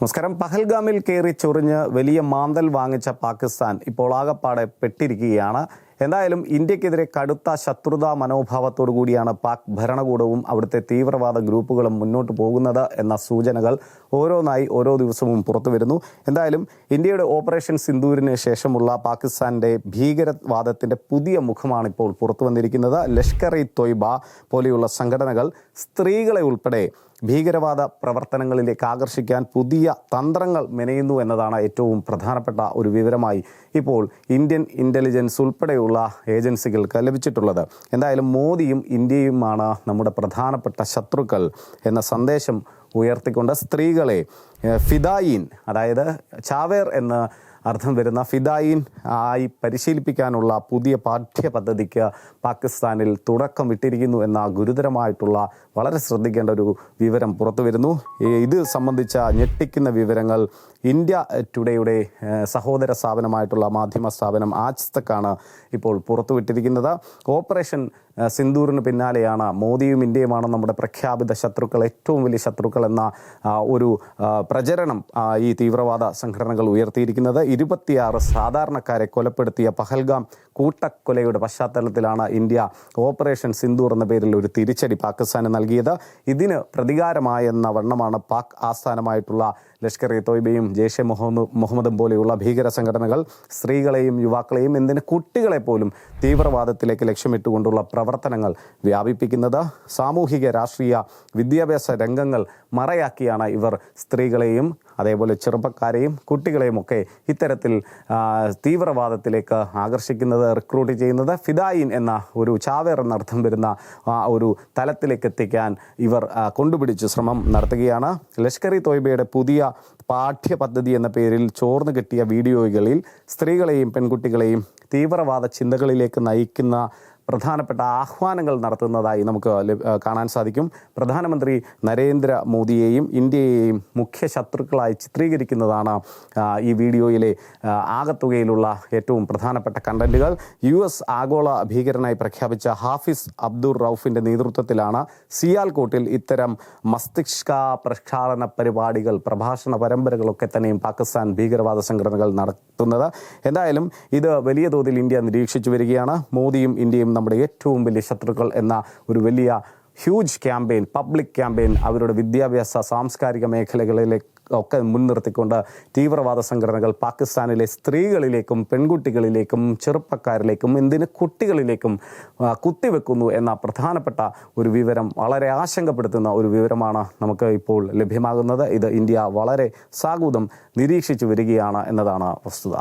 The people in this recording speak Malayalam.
നമസ്കാരം. പഹൽഗാമിൽ കയറി ചൊറിഞ്ഞ് വലിയ മാന്തൽ വാങ്ങിച്ച പാകിസ്ഥാൻ ഇപ്പോൾ ആകപ്പാടെ പെട്ടിരിക്കുകയാണ്. എന്തായാലും ഇന്ത്യക്കെതിരെ കടുത്ത ശത്രുതാ മനോഭാവത്തോടു കൂടിയാണ് പാക് ഭരണകൂടവും അവിടുത്തെ തീവ്രവാദ ഗ്രൂപ്പുകളും മുന്നോട്ട് പോകുന്നത് എന്ന സൂചനകൾ ഓരോന്നായി ഓരോ ദിവസവും പുറത്തു വരുന്നു. എന്തായാലും ഇന്ത്യയുടെ ഓപ്പറേഷൻ സിന്ദൂരിന് ശേഷമുള്ള പാകിസ്ഥാന്റെ ഭീകരവാദത്തിന്റെ പുതിയ മുഖമാണ് ഇപ്പോൾ പുറത്തു വന്നിരിക്കുന്നത്. ലഷ്കർ ഇ തൊയ്ബ പോലെയുള്ള സംഘടനകൾ സ്ത്രീകളെ ഉൾപ്പെടെ ഭീകരവാദ പ്രവർത്തനങ്ങളിലേക്ക് ആകർഷിക്കാൻ പുതിയ തന്ത്രങ്ങൾ മെനയുന്നു എന്നതാണ് ഏറ്റവും പ്രധാനപ്പെട്ട ഒരു വിവരമായി ഇപ്പോൾ ഇന്ത്യൻ ഇന്റലിജൻസ് ഉൾപ്പെടെയുള്ള ഏജൻസികൾക്ക് ലഭിച്ചിട്ടുള്ളത്. എന്തായാലും മോദിയും ഇന്ത്യയുമാണ് നമ്മുടെ പ്രധാനപ്പെട്ട ശത്രുക്കൾ എന്ന സന്ദേശം ഉയർത്തിക്കൊണ്ട് സ്ത്രീകളെ ഫിദായിൻ അതായത് ചാവേർ എന്ന് അർത്ഥം വരുന്ന ഫിദായിൻ ആയി പരിശീലിപ്പിക്കാനുള്ള പുതിയ പാഠ്യപദ്ധതിക്ക് പാകിസ്ഥാനിൽ തുടക്കം ഇട്ടിരിക്കുന്നു എന്ന ഗുരുതരമായിട്ടുള്ള വളരെ ശ്രദ്ധിക്കേണ്ട ഒരു വിവരം പുറത്തു വരുന്നു ഇത് സംബന്ധിച്ച ഞെട്ടിക്കുന്ന വിവരങ്ങൾ ഇന്ത്യ ടുഡേയുടെ സഹോദര സ്ഥാപനമായിട്ടുള്ള മാധ്യമ സ്ഥാപനം ആജ് തക്കാണ് ഇപ്പോൾ പുറത്തുവിട്ടിരിക്കുന്നത്. ഓപ്പറേഷൻ സിന്ദൂറിന് പിന്നാലെയാണ് മോദിയും ഇന്ത്യയുമാണ് നമ്മുടെ പ്രഖ്യാപിത ശത്രുക്കൾ ഏറ്റവും വലിയ ശത്രുക്കൾ എന്ന ഒരു പ്രചരണം ഈ തീവ്രവാദ സംഘടനകൾ ഉയർത്തിയിരിക്കുന്നത്. ഇരുപത്തിയാറ് സാധാരണക്കാരെ കൊലപ്പെടുത്തിയ പഹൽഗാം കൂട്ടക്കൊലയുടെ പശ്ചാത്തലത്തിലാണ് ഇന്ത്യ ഓപ്പറേഷൻ സിന്ദൂർ എന്ന പേരിൽ ഒരു തിരിച്ചടി പാകിസ്ഥാന് നൽകിയത്. ഇതിന് പ്രതികാരമായെന്ന വണ്ണമാണ് പാക് ആസ്ഥാനമായിട്ടുള്ള ലഷ്കർ ഇ തോയ്ബയും ജെയ്ഷെ മുഹമ്മദ് മുഹമ്മദും പോലെയുള്ള ഭീകര സംഘടനകൾ സ്ത്രീകളെയും യുവാക്കളെയും എന്തിന് കുട്ടികളെ പോലും തീവ്രവാദത്തിലേക്ക് ലക്ഷ്യമിട്ടുകൊണ്ടുള്ള പ്രവർത്തനങ്ങൾ വ്യാപിപ്പിക്കുന്നത് സാമൂഹിക രാഷ്ട്രീയ വിദ്യാഭ്യാസ രംഗങ്ങൾ മറയാക്കിയാണ് ഇവർ സ്ത്രീകളെയും അതേപോലെ ചെറുപ്പക്കാരെയും കുട്ടികളെയും ഒക്കെ ഇത്തരത്തിൽ തീവ്രവാദത്തിലേക്ക് ആകർഷിക്കുന്നത് റിക്രൂട്ട് ചെയ്യുന്നത് ഫിദായിൻ എന്ന ഒരു ചാവേർ എന്നർത്ഥം വരുന്ന ഒരു തലത്തിലേക്ക് എത്തിക്കാൻ ഇവർ കൊണ്ടുപിടിച്ച് ശ്രമം നടത്തുകയാണ്. ലഷ്കർ ഇ തോയ്ബയുടെ പുതിയ പാഠ്യപദ്ധതി എന്ന പേരിൽ ചോർന്നു കിട്ടിയ വീഡിയോകളിൽ സ്ത്രീകളെയും പെൺകുട്ടികളെയും തീവ്രവാദ ചിന്തകളിലേക്ക് നയിക്കുന്ന പ്രധാനപ്പെട്ട ആഹ്വാനങ്ങൾ നടത്തുന്നതായി നമുക്ക് കാണാൻ സാധിക്കും. പ്രധാനമന്ത്രി നരേന്ദ്ര മോദിയെയും ഇന്ത്യയെയും മുഖ്യ ശത്രുക്കളായി ചിത്രീകരിക്കുന്നതാണ് ഈ വീഡിയോയിലെ ആകത്തുകയിലുള്ള ഏറ്റവും പ്രധാനപ്പെട്ട കണ്ടന്റുകൾ. യു എസ് ആഗോള ഭീകരനായി പ്രഖ്യാപിച്ച ഹാഫിസ് അബ്ദുർ റൌഫിന്റെ നേതൃത്വത്തിലാണ് സിയാൽകോട്ടിൽ ഇത്തരം മസ്തിഷ്ക പ്രക്ഷാളന പരിപാടികൾ പ്രഭാഷണ പരമ്പരകളൊക്കെ തന്നെയും പാകിസ്ഥാൻ ഭീകരവാദ സംഘടനകൾ നടത്തുന്നത്. എന്തായാലും ഇത് വലിയ തോതിൽ ഇന്ത്യ നിരീക്ഷിച്ചു വരികയാണ്. മോദിയും ഇന്ത്യയും നമ്മുടെ ഏറ്റവും വലിയ ശത്രുക്കൾ എന്ന ഒരു വലിയ ഹ്യൂജ് ക്യാമ്പയിൻ പബ്ലിക് ക്യാമ്പയിൻ അവരുടെ വിദ്യാഭ്യാസ സാംസ്കാരിക മേഖലകളിലെ ഒക്കെ മുൻനിർത്തിക്കൊണ്ട് തീവ്രവാദ സംഘടനകൾ പാകിസ്ഥാനിലെ സ്ത്രീകളിലേക്കും പെൺകുട്ടികളിലേക്കും ചെറുപ്പക്കാരിലേക്കും എന്തിന് കുട്ടികളിലേക്കും കുത്തിവെക്കുന്നു എന്ന പ്രധാനപ്പെട്ട ഒരു വിവരം വളരെ ആശങ്കപ്പെടുത്തുന്ന ഒരു വിവരമാണ് നമുക്ക് ഇപ്പോൾ ലഭ്യമാകുന്നത്. ഇത് ഇന്ത്യ വളരെ സാഗൂതം നിരീക്ഷിച്ചു വരികയാണ് എന്നതാണ് വസ്തുത.